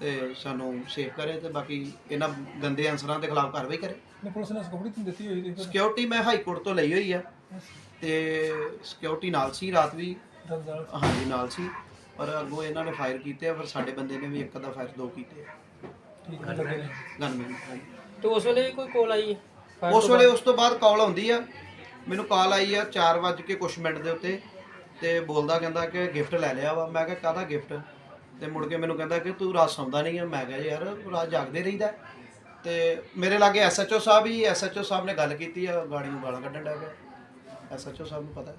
ਤੇ ਸਾਨੂੰ ਸੇਫ ਕਰੇ ਤੇ ਬਾਕੀ ਇਹਨਾਂ ਗੰਦੇ ਅਨਸਰਾਂ ਦੇ ਖਿਲਾਫ ਕਾਰਵਾਈ ਕਰੇ। ਨੇ ਪੁਲਿਸ ਨੇ ਸਕੂਟਰੀ ਤੁਹਾਨੂੰ ਦਿੱਤੀ ਹੋਈ ਸੀ। ਸਿਕਿਉਰਿਟੀ ਮੈਂ ਹਾਈ ਕੋਰਟ ਤੋਂ ਲਈ ਹੋਈ ਆ। ਤੇ ਸਿਕਿਉਰਿਟੀ ਨਾਲ ਸੀ ਰਾਤ ਵੀ। ਹਾਂਜੀ ਨਾਲ ਸੀ। ਪਰ ਅੱਗੋਂ ਇਹਨਾਂ ਨੇ ਫਾਇਰ ਕੀਤੇ ਆ ਪਰ ਸਾਡੇ ਬੰਦੇ ਨੇ ਵੀ ਇੱਕ ਦਾ ਫਾਇਰ ਦੋ ਕੀਤੇ ਆ। ਠੀਕ ਹੈ ਲੱਗੇ ਨੇ। ਗਨਮੈਨ ਤੇ ਉਸ ਵੇਲੇ ਕੋਈ ਕੋਲ ਆਈ? ਹੈ Fire ਉਸ ਤੋਂ ਵੇਲੇ ਉਸ ਤੋਂ ਬਾਅਦ ਕਾਲ ਆਉਂਦੀ ਆ। ਮੈਨੂੰ ਕਾਲ ਆਈ ਆ 4 ਵਜੇ ਕੇ ਕੁਛ ਮਿੰਟ ਦੇ ਉੱਤੇ। ਤੇ ਬੋਲਦਾ ਕਹਿੰਦਾ ਕਿ ਗਿਫਟ ਲੈ ਲਿਆ ਵਾ। ਮੈਂ ਕਿਹਾ ਕਾਹਦਾ ਗਿਫਟ ਤੇ ਮੁੜ ਕੇ ਮੈਨੂੰ ਕਹਿੰਦਾ ਕਿ ਤੂੰ ਰਾਤ ਸੌਂਦਾ ਨਹੀਂ ਹੈ ਮੈਂ ਕਿਹਾ ਯਾਰ ਰਾਤ ਜਾਗਦੇ ਰਹੀਦਾ। ਤੇ ਮੇਰੇ ਲਾਗੇ ਐਸਐਚਓ ਸਾਹਿਬ ਹੀ, ਐਸਐਚਓ ਸਾਹਿਬ ਨੇ ਗੱਲ ਕੀਤੀ ਆ, ਗਾੜੀ ਨੂੰ ਗਾਲਾਂ ਕੱਢਣ ਲੱਗ ਪਿਆ ਐਸਐਚਓ ਸਾਹਿਬ ਨੂੰ ਪਤਾ।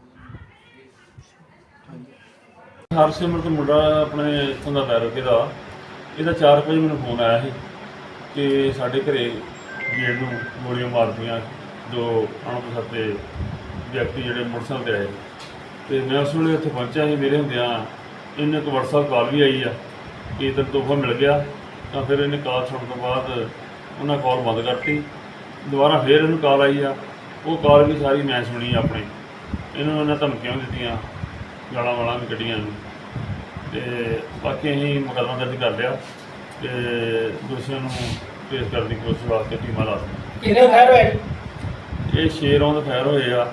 ਹਾਂਜੀ। ਹਰਸਿਮਰਤ ਮੁੰਡਾ ਆਪਣੇ ਇੱਥੋਂ ਦਾ ਬੈਰੋਕੇ ਦਾ। ਇਹਦਾ 4 ਵਜੇ ਮੈਨੂੰ ਫੋਨ ਆਇਆ ਸੀ ਕਿ ਸਾਡੇ ਘਰੇ ਗੇਟ ਨੂੰ ਗੋਲੀਆਂ ਮਾਰਦੀਆਂ ਜੋ ਅਣਪਛਾਤੇ ਵਿਅਕਤੀ ਜਿਹੜੇ ਮੋਟਰਸਾਈਕਲ ਤੇ ਆਏ। ਤੇ ਮੈਂ ਉਸ ਵੇਲੇ ਉੱਥੇ ਪਹੁੰਚਿਆ ਸੀ। ਮੇਰੇ ਹੁੰਦਿਆਂ ਇਹਨੇ ਇੱਕ WhatsApp ਕਾਲ ਵੀ ਆਈ ਆ ਕਿ ਤੈਨੂੰ ਤੋਹਫਾ ਮਿਲ ਗਿਆ ਤਾਂ ਫਿਰ ਇਹਨੇ ਕਾਲ ਸੁਣਨ ਤੋਂ ਬਾਅਦ ਉਹਨਾਂ ਕਾਲ ਬੰਦ ਕਰਤੀ। ਦੁਬਾਰਾ ਫਿਰ ਇਹਨੂੰ ਕਾਲ ਆਈ ਆ। ਉਹ ਕਾਲ ਵੀ ਸਾਰੀ ਮੈਂ ਸੁਣੀ ਆਪਣੇ। ਇਹਨੂੰ ਉਹਨਾਂ ਧਮਕੀਆਂ ਦਿੱਤੀਆਂ ਗਾਲਾਂ ਵਾਲਾਂ ਵੀ ਕੱਢੀਆਂ ਨੇ ਤੇ ਬਾਕੀ ਅਸੀਂ ਮੁਕੱਦਮਾ ਦਰਜ ਕਰ ਲਿਆ ਤੇ ਦੋਸ਼ੀਆਂ ਨੂੰ ਪੇਸ਼ ਕਰਨ ਦੀ ਕੋਸ਼ਿਸ਼ ਵਾਸਤੇ ਟੀਮਾਂ ਲਾ ਦਿੱਤੀਆਂ। ਕਿੰਨੇ ਫਾਇਰ ਹੋਏ? ਇਹ ਛੇ ਰੌਂਦ ਫਾਇਰ ਹੋਏ ਆ।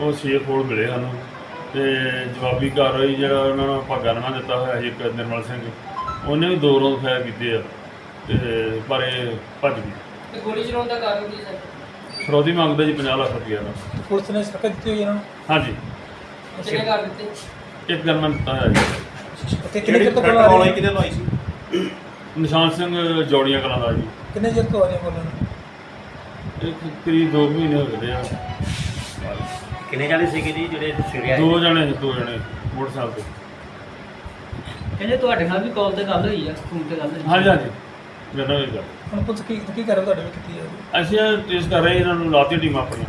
ਉਹ ਛੇ ਖੋਲ ਮਿਲੇ ਸਾਨੂੰ। ਤੇ ਜਵਾਬੀ ਕਾਰਵਾਈ ਜਿਹੜਾ ਉਹਨਾਂ ਨੂੰ ਭਾਗਾ ਨਵਾਂ ਦਿੱਤਾ ਹੋਇਆ ਸੀ ਇੱਕ ਨਿਰਮਲ ਸਿੰਘ ਉਹਨੇ ਵੀ ਦੋ ਰੌਂਦ ਫਾਇਰ ਕੀਤੇ ਆ ਤੇ ਪਰ ਇਹ ਭੱਜ ਗਈ ਤੇ ਗੋਲੀ ਚਲਾਉਣ ਦਾ ਕਾਰਨ ਕੀ ਸਰ? ਫਰੋਦੀ ਮੰਗਦੇ ਜੀ 50 ਲੱਖ ਰੁਪਈਆ ਦਾ। ਪੁਲਿਸ ਨੇ ਸਰਕਤ ਦਿੱਤੀ ਹੋਈ ਇਹਨਾਂ ਨੂੰ? ਹਾਂਜੀ। ਕਰ ਦਿੱਤੇ? ਇੱਕ ਗਨਮੈਨ ਦਿੱਤਾ ਹੋਇਆ ਜੀ। ਤੇ ਕਿੰਨੇ ਚਿਰ ਤੋਂ ਕੋਲ ਆ ਰਹੀ ਕਿਹਦੇ ਲਵਾਈ ਸੀ? ਨਿਸ਼ਾਨ ਸਿੰਘ ਜੋੜੀਆਂ ਕਲਾਂ ਦਾ ਜੀ। ਕਿੰਨੇ ਚਿਰ ਤੋਂ ਆ ਰਹੀ ਬੋਲਣ ਇਹ ਕਰੀਬ 2 ਮਹੀਨੇ ਹੋ ਗਏ ਆ। ਕਿੰਨੇ ਜਾਣੇ ਸੀਗੇ ਜੀ ਜਿਹੜੇ ਸਵੇਰੇ ਆਏ? ਦੋ ਜਣੇ ਸੀ, ਦੋ ਜਣੇ ਮੋਟਰਸਾਈਕਲ ਤੇ। ਕਹਿੰਦੇ ਤੁਹਾਡੇ ਨਾਲ ਵੀ ਕਾਲ ਤੇ ਗੱਲ ਹੋਈ ਆ ਫੋਨ ਤੇ ਗੱਲ ਹਾਂਜੀ ਹਾਂਜੀ। ਮੇਰੇ ਨਾਲ ਇਹ ਗੱਲ ਹੁਣ ਪੁਲਿਸ ਕੀ ਕੀ ਕਰ ਰਹੀ ਤੁਹਾਡੇ ਵਿੱਚ ਕੀਤੀ ਹੈ ਅਸੀਂ ਟ੍ਰੇਸ ਕਰ ਰਹੇ ਇਹਨਾਂ ਨੂੰ ਲਾਤੀ ਟੀਮ ਆਪਣੀਆਂ।